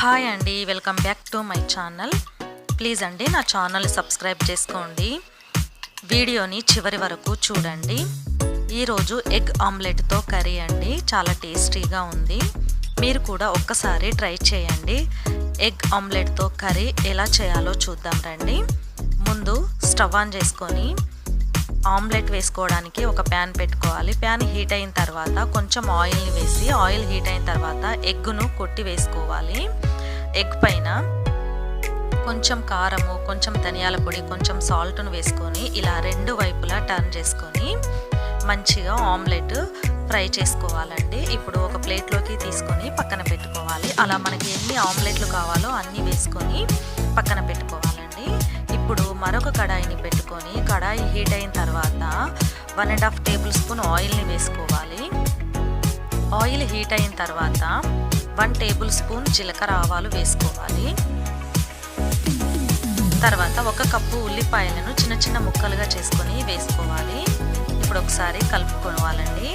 Hi అండి welcome back to my channel. Please అండి నా ఛానల్ సబ్స్క్రైబ్ చేసుకోండి. వీడియోని చివరి వరకు చూడండి. ఈరోజు ఎగ్ ఆమ్లెట్తో కర్రీ అండి చాలా టేస్టీగా ఉంది. మీరు కూడా ఒక్కసారి ట్రై చేయండి. ఎగ్ ఆమ్లెట్తో కర్రీ ఎలా చేయాలో చూద్దాం రండి. ముందు స్టవ్ ఆన్ చేసుకొని ఆమ్లెట్ వేసుకోవడానికి ఒక ప్యాన్ పెట్టుకోవాలి. ప్యాన్ హీట్ అయిన తర్వాత కొంచెం ఆయిల్ని వేసి ఆయిల్ హీట్ అయిన తర్వాత ఎగ్గును కొట్టి వేసుకోవాలి. ఎగ్ పైన కొంచెం కారము కొంచెం ధనియాల పొడి కొంచెం సాల్ట్ను వేసుకొని ఇలా రెండు వైపులా టర్న్ చేసుకొని మంచిగా ఆమ్లెట్ ఫ్రై చేసుకోవాలండి. ఇప్పుడు ఒక ప్లేట్లోకి తీసుకొని పక్కన పెట్టుకోవాలి. అలా మనకి ఎన్ని ఆమ్లెట్లు కావాలో అన్నీ వేసుకొని పక్కన పెట్టుకోవాలండి. ఇప్పుడు మరొక కడాయిని పెట్టుకొని కడాయి హీట్ అయిన తర్వాత one and half tablespoon ఆయిల్ని వేసుకోవాలి. ఆయిల్ హీట్ అయిన తర్వాత వన్ టేబుల్ స్పూన్ జీలకర్ర ఆవాలు వేసుకోవాలి. తర్వాత ఒక కప్పు ఉల్లిపాయలను చిన్న చిన్న ముక్కలుగా చేసుకొని వేసుకోవాలి. ఇప్పుడు ఒకసారి కలుపుకోవాలండి.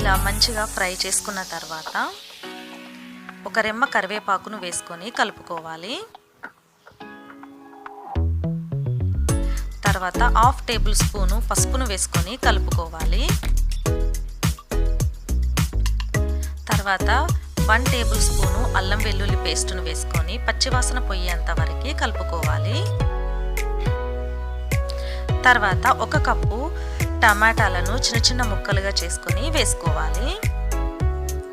ఇలా మంచిగా ఫ్రై చేసుకున్న తర్వాత ఒక రెమ్మ కరివేపాకును వేసుకొని కలుపుకోవాలి. తర్వాత హాఫ్ టేబుల్ స్పూను పసుపును వేసుకొని కలుపుకోవాలి. తర్వాత వన్ టేబుల్ స్పూను అల్లం వెల్లుల్లి పేస్టును వేసుకొని పచ్చివాసన పొయ్యేంత వరకు కలుపుకోవాలి. తర్వాత ఒక కప్పు టమాటాలను చిన్న చిన్న ముక్కలుగా చేసుకొని వేసుకోవాలి.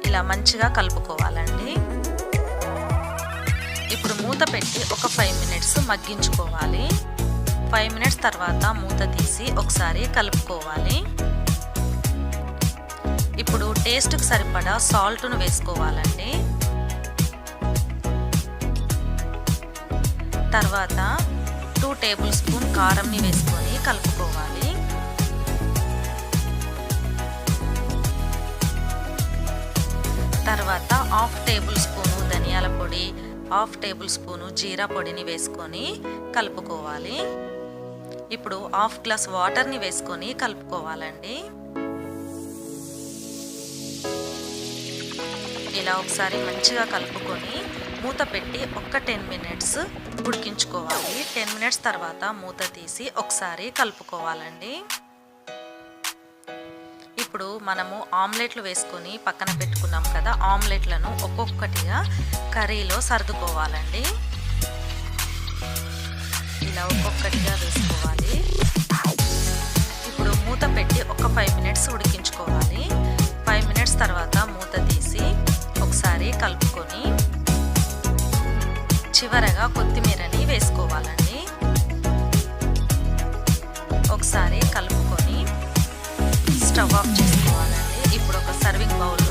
ఇలా మంచిగా కలుపుకోవాలండి. ఇప్పుడు మూత పెట్టి ఒక ఫైవ్ మినిట్స్ మగ్గించుకోవాలి. ఫైవ్ మినిట్స్ తర్వాత మూత తీసి ఒకసారి కలుపుకోవాలి. టేస్ట్కి సరిపడా సాల్ట్ను వేసుకోవాలండి. తర్వాత టూ టేబుల్ స్పూన్ కారంని వేసుకొని కలుపుకోవాలి. తర్వాత హాఫ్ టేబుల్ స్పూను ధనియాల పొడి హాఫ్ టేబుల్ స్పూను జీరా పొడిని వేసుకొని కలుపుకోవాలి. ఇప్పుడు హాఫ్ గ్లాస్ వాటర్ని వేసుకొని కలుపుకోవాలండి. ఇలా ఒకసారి మంచిగా కలుపుకొని మూత పెట్టి ఒక్క టెన్ మినిట్స్ ఉడికించుకోవాలి. టెన్ మినిట్స్ తర్వాత మూత తీసి ఒకసారి కలుపుకోవాలండి. ఇప్పుడు మనము ఆమ్లెట్లు వేసుకొని పక్కన పెట్టుకున్నాం కదా ఆమ్లెట్లను ఒక్కొక్కటిగా కర్రీలో సర్దుకోవాలండి. ఇలా ఒక్కొక్కటిగా వేసుకోవాలి. ఇప్పుడు మూత పెట్టి ఒక ఫైవ్ మినిట్స్ ఉడికించుకోవాలి. ఫైవ్ మినిట్స్ తర్వాత చివరగా కొత్తిమీరని వేసుకోవాలండి. ఒకసారి కలుపుకొని స్టవ్ ఆఫ్ చేసుకోవాలండి. ఇప్పుడు ఒక సర్వింగ్ బౌల్